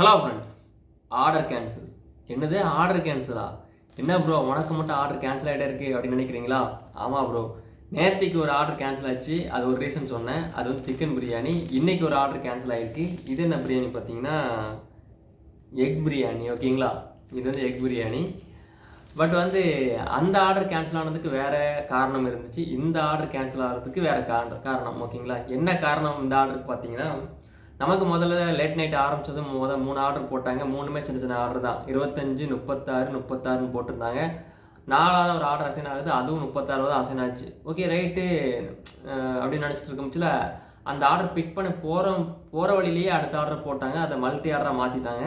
Hello friends order cancel என்னது? Order கேன்சலா என்ன ப்ரோ உனக்கு மட்டும் ஆர்டர் கேன்சல் ஆகிட்டே இருக்கு அப்படின்னு நினைக்கிறீங்களா? ஆமாம் ப்ரோ நேற்றுக்கு ஒரு ஆர்டர் கேன்சல் ஆச்சு. அது ஒரு ரீசன் சொன்னேன். அது வந்து சிக்கன் பிரியாணி. இன்றைக்கி ஒரு ஆர்டர் கேன்சல் ஆகிருக்கு இது என்ன பிரியாணி பார்த்தீங்கன்னா எக் பிரியாணி ஓகேங்களா? இது வந்து எக் பிரியாணி. பட் வந்து அந்த ஆர்டர் கேன்சல் ஆனதுக்கு வேறு காரணம் இருந்துச்சு. இந்த ஆர்டர் கேன்சல் ஆகிறதுக்கு வேறு காரணம் காரணம் ஓகேங்களா? என்ன காரணம் இந்த ஆர்டருக்கு பார்த்தீங்கன்னா நமக்கு முதல்ல லேட் நைட் ஆரம்பித்தது முதல் மூணு ஆர்டர் போட்டாங்க. மூணுமே சின்ன சின்ன ஆர்டர் தான். இருபத்தஞ்சு முப்பத்தாறு முப்பத்தாறுன்னு போட்டிருந்தாங்க. நாலாவது ஒரு ஆர்டர் அசைன் ஆகுது. அதுவும் முப்பத்தாறு தான் அசைன் ஆச்சு. ஓகே ரைட்டு அப்படின்னு நினச்சிட்டு இருக்கமுச்சில் அந்த ஆர்டர் பிக் பண்ண போகிற போகிற வழியிலேயே அடுத்த ஆர்டர் போட்டாங்க. அதை மல்டி ஆர்டராக மாற்றிட்டாங்க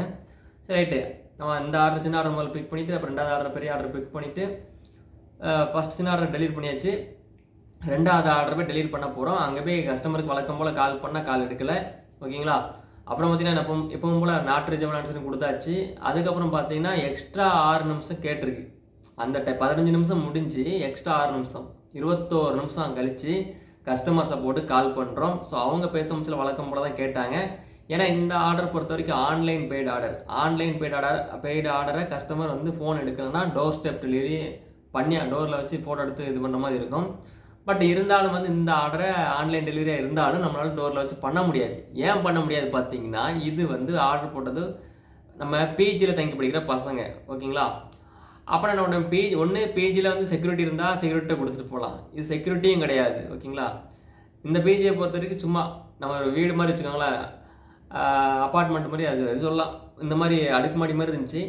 சரி ரைட்டு நம்ம இந்த ஆர்டர் சின்ன ஆர்டர் முதல்ல பிக் பண்ணிவிட்டு அப்புறம் ரெண்டாவது ஆர்டர் பெரிய ஆர்டர் பிக் பண்ணிவிட்டு ஃபஸ்ட் சின்ன ஆர்டர் டெலிவரி பண்ணியாச்சு. ரெண்டாவது ஆர்டர் போய் டெலிவரி பண்ண போகிறோம் அங்கே போய் கஸ்டமருக்கு வழக்கம் போல் கால் பண்ணால் கால் எடுக்கலை. ஓகேங்களா? அப்புறம் பார்த்தீங்கன்னா எப்பவும் எப்பவும் போல் நாட்டு ரிஜர்வ் ஆன்சர் கொடுத்தாச்சு. அதுக்கப்புறம் பார்த்தீங்கன்னா எக்ஸ்ட்ரா ஆறு நிமிஷம் கேட்டிருக்கு. அந்த டை பதினஞ்சு நிமிஷம் முடிஞ்சு எக்ஸ்ட்ரா ஆறு நிமிஷம். இருபத்தோரு நிமிஷம் கழித்து கஸ்டமர் சப்போர்ட்டு கால் பண்ணுறோம் ஸோ அவங்க பேச முடிச்சல வழக்கம் போல தான் கேட்டாங்க. ஏன்னா இந்த ஆர்டர் பொறுத்த வரைக்கும் online paid order online paid order paid ஆர்டரை கஸ்டமர் வந்து ஃபோன் எடுக்கலைன்னா டோர் ஸ்டெப் டெலிவரி பண்ணி டோரில் வச்சு ஃபோட்டோ எடுத்து இது பண்ணுற மாதிரி இருக்கும். பட் இருந்தாலும் வந்து இந்த ஆர்டரை ஆன்லைன் டெலிவரியாக இருந்தாலும் நம்மளால் டோரில் வச்சு பண்ண முடியாது. ஏன் பண்ண முடியாது பார்த்தீங்கன்னா இது வந்து ஆர்டர் போட்டது நம்ம பிஜியில் தங்கி படிக்கிற பசங்க. ஓகேங்களா அப்புறம் நம்ம பேஜ் ஒன்று பேஜில் வந்து செக்யூரிட்டி இருந்தால் செக்யூரிட்டியை கொடுத்துட்டு போகலாம் இது செக்யூரிட்டியும் கிடையாது. ஓகேங்களா இந்த பேஜியை பொறுத்த வரைக்கும் சும்மா நம்ம ஒரு வீடு மாதிரி வச்சுக்கோங்களேன். அப்பார்ட்மெண்ட் மாதிரி அது சொல்லலாம். இந்த மாதிரி அடுக்குமாடி மாதிரி இருந்துச்சு.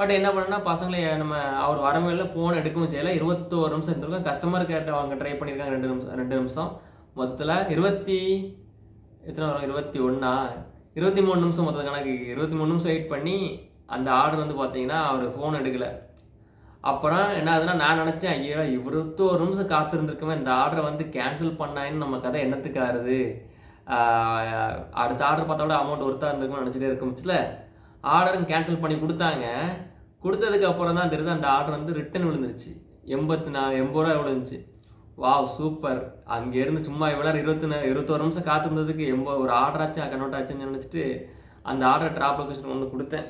பட் என்ன பண்ணனா பசங்களை நம்ம அவர் வரமையில ஃபோன் எடுக்கவும் செய்யலை. இருபத்தோரு நிமிஷம் இருந்திருக்கோம். கஸ்டமர் கேட்ட அவங்க ட்ரை பண்ணியிருக்காங்க ரெண்டு நிமிஷம் ரெண்டு நிமிஷம். மொத்தத்தில் இருபத்தி எத்தனை வரும்? இருபத்தி ஒன்றா இருபத்தி மூணு நிமிஷம் மொத்த கணக்கு. இருபத்தி மூணு நிமிஷம் வெயிட் பண்ணி அந்த ஆர்டர் வந்து பார்த்தீங்கன்னா அவர் ஃபோன் எடுக்கலை. அப்புறம் என்ன ஆகுதுன்னா நான் நினச்சேன் ஐயோ இருபத்தோரு நிமிஷம் காத்திருந்துருக்குமே இந்த ஆர்டரை வந்து கேன்சல் பண்ணாயின்னு நம்ம கதை என்னத்துக்கு ஆறுது? அடுத்த ஆர்டர் பார்த்தா கூட அமௌண்ட் ஒருத்தா இருந்திருக்கும்னு நினச்சிட்டே இருக்கும்ல ஆர்டரும் கேன்சல் பண்ணி கொடுத்தாங்க. கொடுத்ததுக்கு அப்புறம் தான் தெரியுது அந்த ஆர்டர் வந்து ரிட்டன் விழுந்துருச்சு. எண்பத்தி நாலு எண்பது ரூபா விழுந்துச்சு வாவ் சூப்பர் அங்கேருந்து சும்மா இவ்வளோ இருபத்தி நாலு இருபத்தோரு நிமிஷம் காத்திருந்ததுக்கு எண்பது ஒரு ஆர்டர் ஆச்சு கன்வெர்ட் ஆச்சுன்னு நினச்சிட்டு அந்த ஆர்டர் ட்ராப் லொக்கேஷன் ஒன்று கொடுத்தேன்.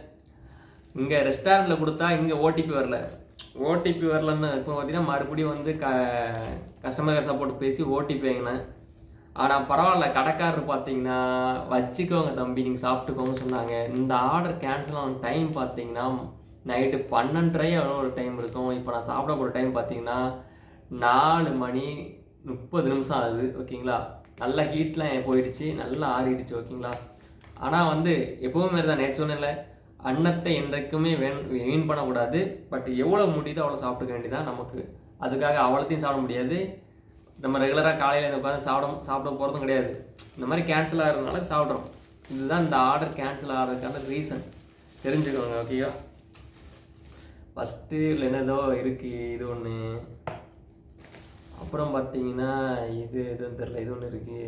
இங்கே ரெஸ்டாரண்ட்டில் கொடுத்தா இங்கே ஓடிபி வரல. ஓடிபி வரலன்னு இப்போ பார்த்தீங்கன்னா மறுபடியும் வந்து க கஸ்டமர் கேர் சப்போர்ட் பேசி ஓடிபி வாங்கினேன். ஆனால் பரவாயில்ல கடைக்காரர் பார்த்தீங்கன்னா வச்சுக்கோங்க தம்பி நீங்கள் சாப்பிட்டுக்கோங்க சொன்னாங்க. இந்த ஆர்டர் கேன்சல் ஆன டைம் பார்த்தீங்கன்னா நைட்டு பன்னெண்டரை எவ்வளோ ஒரு டைம் இருக்கும். இப்போ நான் சாப்பிட போகிற டைம் பார்த்தீங்கன்னா நாலு மணி முப்பது நிமிஷம் ஆகுது ஓகேங்களா? நல்லா ஹீட்லாம் போயிடுச்சு? நல்லா ஆறிடுச்சு ஓகேங்களா? ஆனால் வந்து எப்போவும் மாரி தான் நேற்று சொன்னேன்ல அன்னத்தை என்றைக்குமே வேண் வீண் பண்ணக்கூடாது. பட் எவ்வளோ முடியுதோ அவ்வளோ சாப்பிட்டுக்க வேண்டியதான் நமக்கு. அதுக்காக அவ்வளோத்தையும் சாப்பிட முடியாது. நம்ம ரெகுலராக காலையில் இந்த உட்காந்து சாப்பிட சாப்பிட போகிறதும் கிடையாது. இந்த மாதிரி கேன்சல் ஆகிறதுனால சாப்பிட்றோம். இதுதான் இந்த ஆர்டர் கேன்சல் ஆகிறதுக்கான ரீசன் தெரிஞ்சுக்கோங்க ஓகேயா ஃபஸ்ட்டு என்னதோ இருக்குது இது ஒன்று அப்புறம் பார்த்தீங்கன்னா இது எதுவும் தெரில இது ஒன்று இருக்குது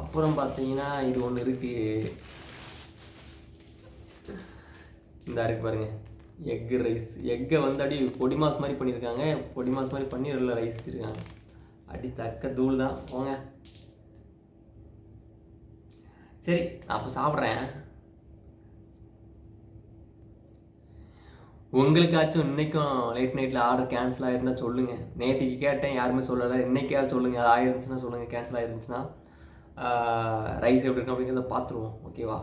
அப்புறம் பார்த்தீங்கன்னா இது ஒன்று இருக்குது இந்த இருக்கு பாருங்க. எக்கு ரைஸ் எக்கை வந்து அடி பொடி மாஸ் மாதிரி பண்ணியிருக்காங்க. பொடி மாஸ் மாதிரி பண்ணி நல்லா ரைஸ் வச்சுருக்காங்க. அடி தக்க தூள் தான். போங்க. சரி நான் அப்போ சாப்பிட்றேன். உங்களுக்காச்சும் இன்றைக்கும் லேட் நைட்டில் ஆர்டர் கேன்சல் ஆயிருந்தா சொல்லுங்கள் நேற்றுக்கு கேட்டேன் யாருமே சொல்லலை. இன்னைக்காவது சொல்லுங்கள் அது ஆயிருந்துச்சுன்னா சொல்லுங்கள் கேன்சல் ஆயிருந்துச்சுன்னா ரைஸ் எப்படி இருக்கும் அப்படிங்கிறத பார்த்துருவோம். ஓகேவா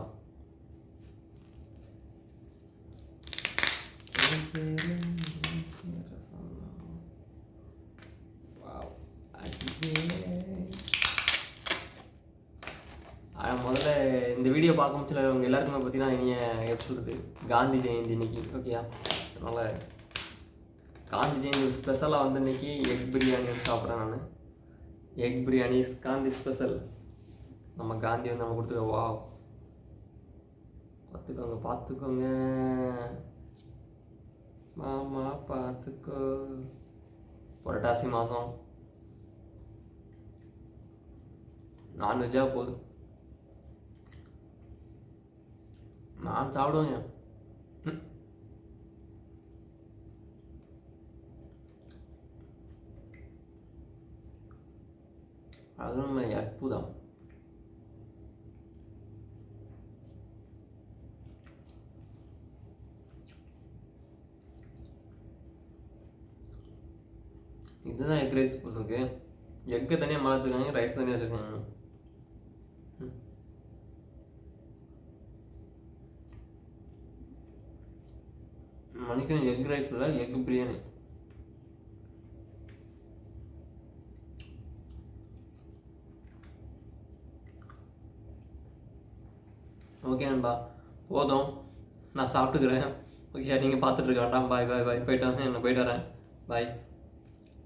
ஆனால் முதல்ல இந்த வீடியோ பார்க்க முடிச்சல அவங்க எல்லாருக்குமே பார்த்தீங்கன்னா இனிய எப்படி சொல்கிறது காந்தி ஜெயந்தி இன்னைக்கு. ஓகேயா அதனால் காந்தி ஜெயந்தி ஸ்பெஷலாக வந்து இன்றைக்கி எக் பிரியாணி வந்து சாப்பிட்றேன் நான். எக் பிரியாணி காந்தி ஸ்பெஷல் நம்ம காந்தி வந்து நம்ம கொடுத்துருக்க வா பார்த்துக்கோங்க பார்த்துக்கோங்க. மாமா பார்த்துக்கோ. புரட்டாசி மாதம் நான்வெஜ்ஜாக போகுது நான் சாப்பிடுவேங்க. அருமை அற்புதம். இதுதான் எக் ரைஸ் போட்டிருக்கு எக்கு தனியாக மாற்றிருக்காங்க ரைஸ் தனியாக வச்சுருக்காங்க. மணிக்கணும் எக் ரைஸ் இல்லை எக் பிரியாணி. ஓகே நண்பா. போதும். நான் சாப்பிட்டுக்கிறேன். ஓகே நீங்கள் பார்த்துட்டு இருக்க வேண்டாம். பாய் பாய் பாய் போயிட்டு வரேன். என்ன போயிட்டு வரேன். பாய்